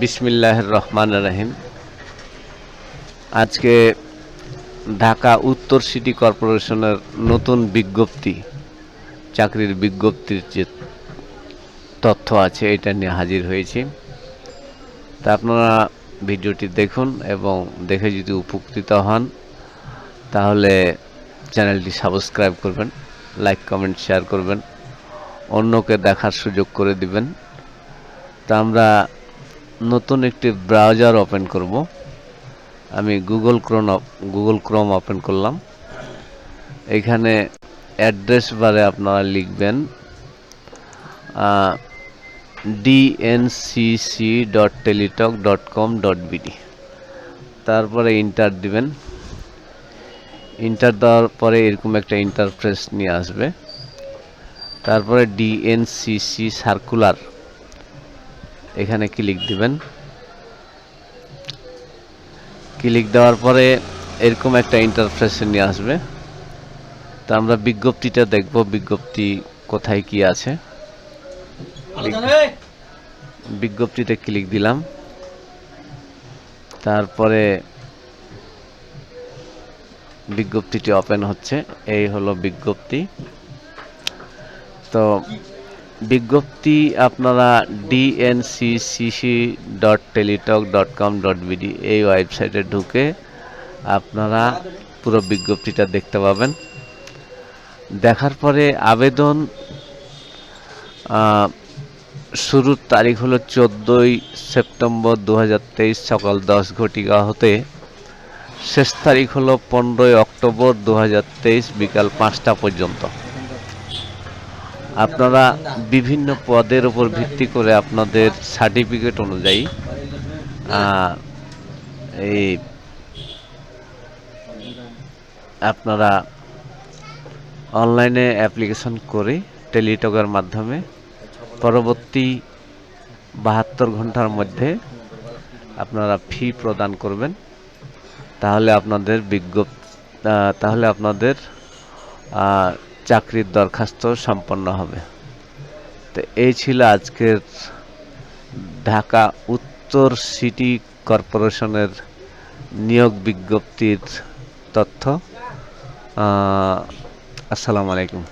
বিসমিল্লাহ রহমান রাহিম। আজকে ঢাকা উত্তর সিটি কর্পোরেশনের নতুন বিজ্ঞপ্তি, চাকরির বিজ্ঞপ্তির যে তথ্য আছে এটা নিয়ে হাজির হয়েছি। তা আপনারা ভিডিওটি দেখুন এবং দেখে যদি উপকৃত হন, তাহলে চ্যানেলটি সাবস্ক্রাইব করবেন, লাইক, কমেন্ট, শেয়ার করবেন, অন্যকে দেখার সুযোগ করে দিবেন। তা আমরা নতুন একটি ব্রাউজার ওপেন করব। আমি Google Chrome Google Chrome open করলাম। এখানে অ্যাড্রেস বারে আপনারা লিখবেন D N C C dot Teletalk dot com dot B D তারপরে ইন্টার দিবেন। ইন্টার দেওয়ার পরে এরকম একটা ইন্টারফ্রেস নিয়ে আসবে। তারপরে D N C C circular এখানে ক্লিক দিবেন। ক্লিক দেওয়ার পরে এরকম একটা ইন্টারফেস নিয়ে আসবে। তো আমরা বিজ্ঞপ্তিটা দেখব, বিজ্ঞপ্তি কোথায় কি আছে। বিজ্ঞপ্তিতে ক্লিক দিলাম। তারপরে বিজ্ঞপ্তিটি ওপেন হচ্ছে। এই হলো বিজ্ঞপ্তি। তো বিজ্ঞপ্তি আপনারা D N C C C dot Teletalk dot com dot B D এই ওয়েবসাইটে ঢুকে আপনারা পুরো বিজ্ঞপ্তিটা দেখতে পাবেন। দেখার পরে আবেদন শুরুর তারিখ হলো চোদ্দোই সেপ্টেম্বর দু হাজার তেইশ সকাল দশ ঘটিকা হতে। শেষ তারিখ হলো পনেরোই অক্টোবর দু হাজার তেইশ বিকাল পাঁচটা পর্যন্ত। আপনারা বিভিন্ন পদের উপর ভিত্তি করে আপনাদের সার্টিফিকেট অনুযায়ী এই আপনারা অনলাইনে অ্যাপ্লিকেশন করে টেলিটকের মাধ্যমে পরবর্তী বাহাত্তর ঘণ্টার মধ্যে আপনারা ফি প্রদান করবেন। তাহলে আপনাদের বিজ্ঞপ্তি তাহলে আপনাদের চাকরির দরখাস্ত সম্পন্ন হবে। তো এই ছিল আজকের ঢাকা উত্তর সিটি কর্পোরেশনের নিয়োগ বিজ্ঞপ্তির তথ্য। আসসালামু আলাইকুম।